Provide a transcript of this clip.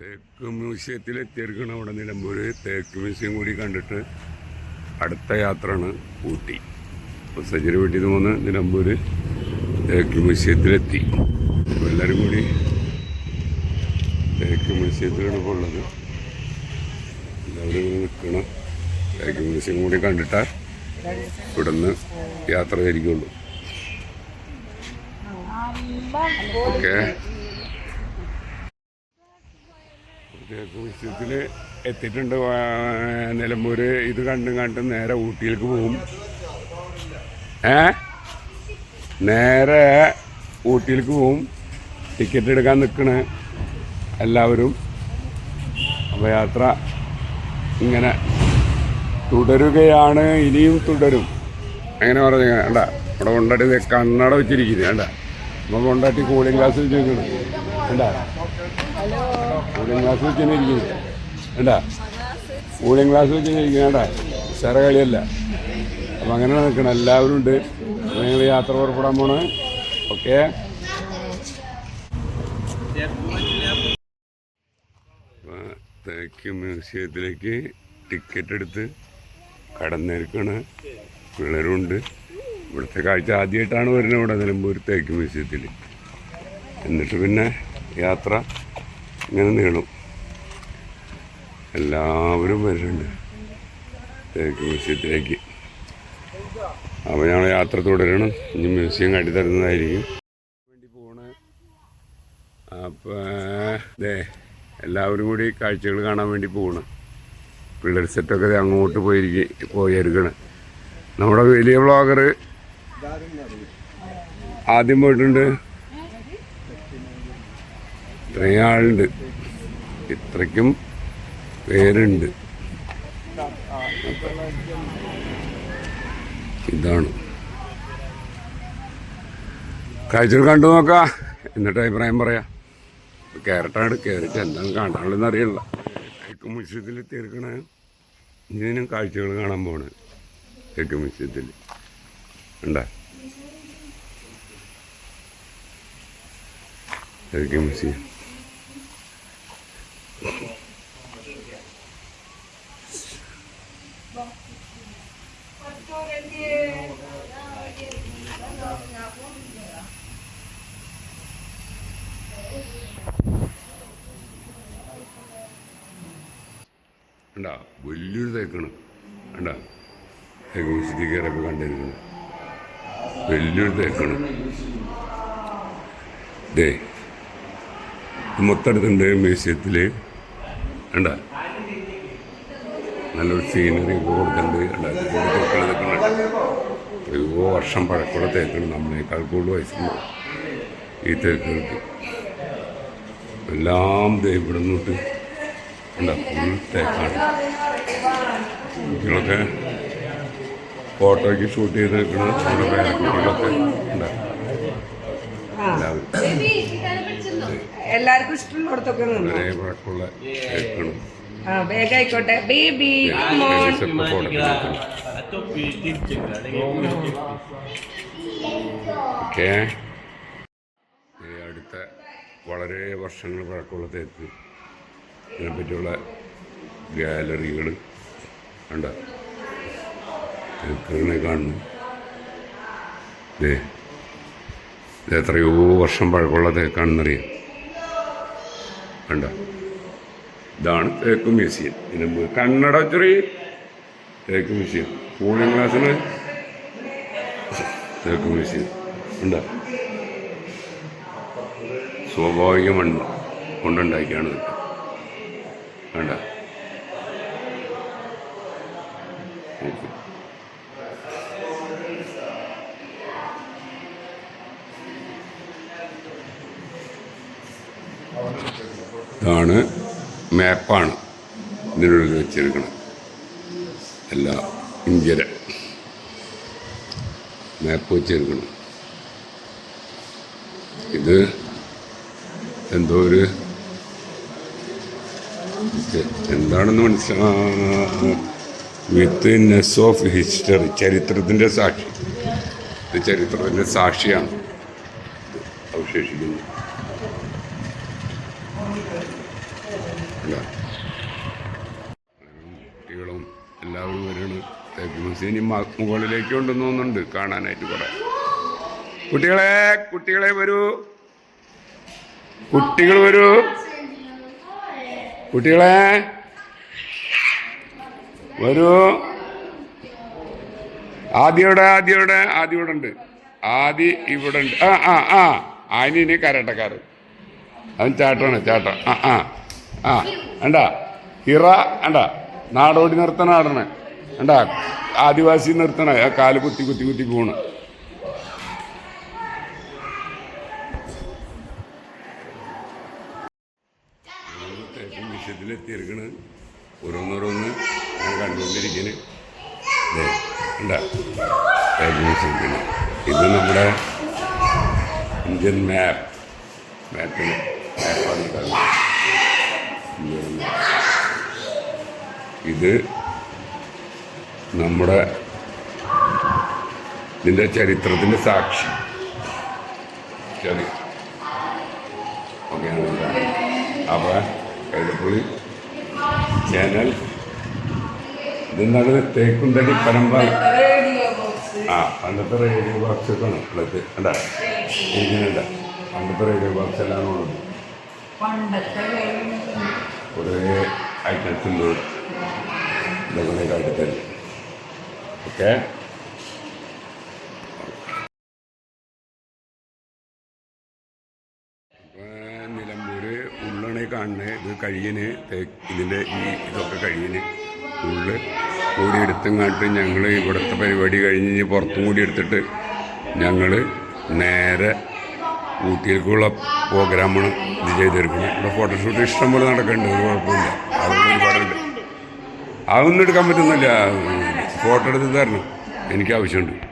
തേക്ക് മ്യൂസിയത്തിൽ എത്തിയിരിക്കണം അവിടെ നിലമ്പൂർ തേക്ക് മ്യൂസിയം കൂടി കണ്ടിട്ട് അടുത്ത യാത്രയാണ് ഊട്ടി. അപ്പോൾ സജ്ജന വീട്ടിൽ നിന്ന് വന്ന് നിലമ്പൂർ തേക്ക് മ്യൂസിയത്തിലെത്തി. അപ്പോൾ എല്ലാവരും കൂടി തേക്ക് മ്യൂസിയത്തിലാണ് ഇപ്പോൾ ഉള്ളത്. എല്ലാവരും നിൽക്കണം. തേക്ക് മ്യൂസിയം കൂടി കണ്ടിട്ടാൽ ഇവിടുന്ന് യാത്ര ആയിരിക്കുള്ളൂ. ഓക്കെ. മ്യൂസിയത്തിൽ എത്തിയിട്ടുണ്ട് നിലമ്പൂര്. ഇത് കണ്ടും കണ്ടും നേരെ ഊട്ടിയിലേക്ക് പോകും ഏ? നേരെ ഊട്ടിയിലേക്ക് പോകും ടിക്കറ്റ് എടുക്കാൻ നിൽക്കണ എല്ലാവരും. അപ്പോൾ യാത്ര ഇങ്ങനെ തുടരുകയാണ് ഇനിയും തുടരും. അങ്ങനെ പറഞ്ഞു വേണ്ട ഇവിടെ കൊണ്ടാട്ടി കണ്ണട വെച്ചിരിക്കുന്നത് വേണ്ട നമ്മൾ കൊണ്ടാട്ടി കൂളിംഗ് ഗ്ലാസ് വെച്ചിരിക്കണം വേണ്ട കൂളിംഗ് ഗ്ലാസ് വെച്ചാണ് ഇരിക്കുന്നത് വേണ്ട കൂളിംഗ് ഗ്ലാസ് വെച്ചാണ് ഇരിക്കുന്നത് വേണ്ട ഉഷാറ കളിയല്ല. അപ്പം അങ്ങനെ നിൽക്കണം എല്ലാവരും ഉണ്ട്. നിങ്ങൾ യാത്ര പുറപ്പെടാൻ പോണ്. ഓക്കെ? തേക്ക് മ്യൂസിയത്തിലേക്ക് ടിക്കറ്റ് എടുത്ത് കടന്നിരിക്കണ് പിള്ളേരുണ്ട് ഇവിടുത്തെ കാഴ്ച ആദ്യമായിട്ടാണ് വരുന്നത് ഇവിടെ നിലമ്പൂർ തേക്ക് മ്യൂസിയത്തിൽ എന്നിട്ട് പിന്നെ യാത്ര ഇങ്ങനെ നീളും. എല്ലാവരും വരുന്നുണ്ട്. തേക്ക് മ്യൂസിയത്തിലേക്ക്. അപ്പോൾ ഞങ്ങൾ യാത്ര തുടരണം. ഇനി മ്യൂസിയം കാട്ടിത്തരുന്നതായിരിക്കും വേണ്ടി പോണ്. അപ്പോൾ ദേ എല്ലാവരും കൂടി കാഴ്ചകൾ കാണാൻ വേണ്ടി പോകണം പിള്ളേർ സെറ്റൊക്കെ അങ്ങോട്ട് പോയിരിക്കും പോയിരിക്കണം നമ്മുടെ വലിയ വ്ളോഗർ ആദ്യം പോയിട്ടുണ്ട്. ഇത്രയും ആളുണ്ട് ഇത്രയ്ക്കും പേരുണ്ട്. ഇതാണ്. കാഴ്ചകൾ കണ്ടു നോക്കാം. എന്നിട്ട് അഭിപ്രായം പറയാം. കയറട്ടാണ് കയറിട്ട് എന്താണ് കാണാനുള്ളതെന്ന് അറിയില്ല. തെക്ക് മ്യൂസിയത്തിൽ തീർക്കണ ഇതിനും കാഴ്ചകൾ കാണാൻ പോണ്. തെക്ക് മ്യൂസിയത്തിൽ ഉണ്ടാ തെക്ക് മ്യൂസിയം ഉണ്ടാ വലിയൊരു തേക്കാണ്. കണ്ട? തേക്ക് കയറിയപ്പോൾ കണ്ടിരിക്കുന്നത് വലിയൊരു തേക്കാണ്. ഇത് മൊത്തടുത്തുണ്ട് മ്യൂസിയത്തിൽ കണ്ട? നല്ലൊരു സീനറി കൊടുത്തിട്ടുണ്ട്. കണ്ട? വർഷം പഴക്കമുള്ള തേക്കാണ് നമ്മളെക്കാൾ കൂടുതൽ വയസ്സുണ്ട് ഈ തേക്കുകൾക്ക് എല്ലാം ദേ ഇവിടെ നിന്നിട്ട് തേക്കാണ്. കുട്ടികളൊക്കെ ഫോട്ടോയ്ക്ക് ഷൂട്ട് ചെയ്ത് നിൽക്കുന്നത് നമ്മുടെ പേരക്കുട്ടികളൊക്കെ ഉണ്ടാവും എല്ലാവർക്കും ഇഷ്ടമുള്ളടത്തൊക്കെ വളരെ വേഗം ആയിക്കോട്ടെ. Baby okay. അടുത്ത വളരെ വർഷങ്ങൾ പഴക്കമുള്ള തേക്ക്. ഇതിനെപ്പറ്റിയുള്ള ഗാലറികൾ. കണ്ട? തേക്കുകളെ കാണുന്നു. ഇത് എത്രയോ വർഷം പഴക്കമുള്ള തേക്കാണെന്നറിയാം കണ്ട? ഇതാണ് തേക്ക് മ്യൂസിയം. ഇതിന് കണ്ണട ചെറിയ തേക്ക് മ്യൂസിയം. കൂളിംഗ് ഗ്ലാസ്സിന് തേക്ക് മ്യൂസിയം. ഉണ്ടോ സ്വാഭാവിക മണ്ണ് കൊണ്ടുണ്ടാക്കിയാണ് ഇതൊക്കെ. വേണ്ട. ഇതാണ് മാപ്പാണ്. ഇതിനുള്ളിൽ വെച്ചിരിക്കുന്നത് എല്ലാ ഇന്ത്യയുടെ മാപ്പ് വെച്ചിരിക്കണം ഇത് എന്തോ ഒരു ഇത് എന്താണെന്ന് മനസ്സിലാ വിത്ത്നെസ് ഓഫ് ഹിസ്റ്ററി ചരിത്രത്തിന്റെ സാക്ഷി. ഇത് ചരിത്രത്തിന്റെ സാക്ഷിയാണ്. അവശേഷിക്കുന്നത് കുട്ടികളും എല്ലാവരും വരണം തേക്ക് മ്യൂസിയം മുകളിലേക്ക് ഉണ്ടെന്ന് തോന്നുന്നുണ്ട് കാണാനായിട്ട് കുറെ. കുട്ടികളെ കുട്ടികളെ വരൂ. കുട്ടികൾ വരൂ. കുട്ടികളെ വരൂ. ആദ്യയുടെ ആദ്യയുടെ ആദ്യ ഇവിടെ ഉണ്ട്. ആദ്യ ഇവിടെ ഉണ്ട്. ആ ആ ആ. ആനിന് കരട്ടക്കാർ അവൻ ചാട്ടാണ് ചാട്ട. ആ ആ ആ. വേണ്ട ഇറ വേണ്ട നാടോടി നിർത്തണ ആടണേ വേണ്ട ആദിവാസി നിർത്തണേ കാൽ കുത്തി കുത്തി കുത്തി പോണ്. വിഷയത്തിലെത്തിയിരിക്കണ് ഓരോന്നോരോന്ന് ഞാൻ കണ്ടുകൊണ്ടിരിക്കുന്നത്. ഇത് നമ്മുടെ ഇന്ത്യൻ മാപ്പ് മാപ്പിന് മാപ്പാണ്. ഇത് നമ്മുടെ ഇതിന്റെ ചരിത്രത്തിന്റെ സാക്ഷി. ചരി ഓക്കെ അപ്പോൾ കൈതപ്പുള്ളി ചാനൽ ഇതെന്താണ് തേക്കുന്തടി പരമ്പര ആ പണ്ടത്തെ റേഡിയോ ബോക്സ് ആണ് പ്ലഗ് അല്ല ഇങ്ങനെയുണ്ട് പണ്ടത്തെ റേഡിയോ ബോക്സ് എല്ലാം ഉള്ളത് കുറേ ഐറ്റംസ് ഉണ്ട്. ഇതൊക്കെ കാട്ടിത്തരും ഓക്കെ? ഉള്ളണേ കാണുന്നത് ഇത് കഴിയന് ഇതിന്റെ ഈ ഇതൊക്കെ കഴിയന് ഉള്ളിൽ കൂടി എടുത്തങ്ങാട്ട് ഞങ്ങൾ ഇവിടുത്തെ പരിപാടി കഴിഞ്ഞ് പുറത്തും കൂടി എടുത്തിട്ട് ഞങ്ങൾ നേരെ ഊട്ടിയിലേക്കുള്ള പ്രോഗ്രാമാണ് ഇത് ചെയ്തെടുക്കുന്നത് ഇവിടെ ഫോട്ടോഷൂട്ട് ഇഷ്ടം പോലെ നടക്കുന്നുണ്ട്. ഒരു കുഴപ്പമില്ല. അതുകൊണ്ട് ഒരുപാടുണ്ട്. അതൊന്നും എടുക്കാൻ പറ്റുന്നില്ല. ഫോട്ടോ എടുത്ത് തരണം. എനിക്ക് ആവശ്യമുണ്ട്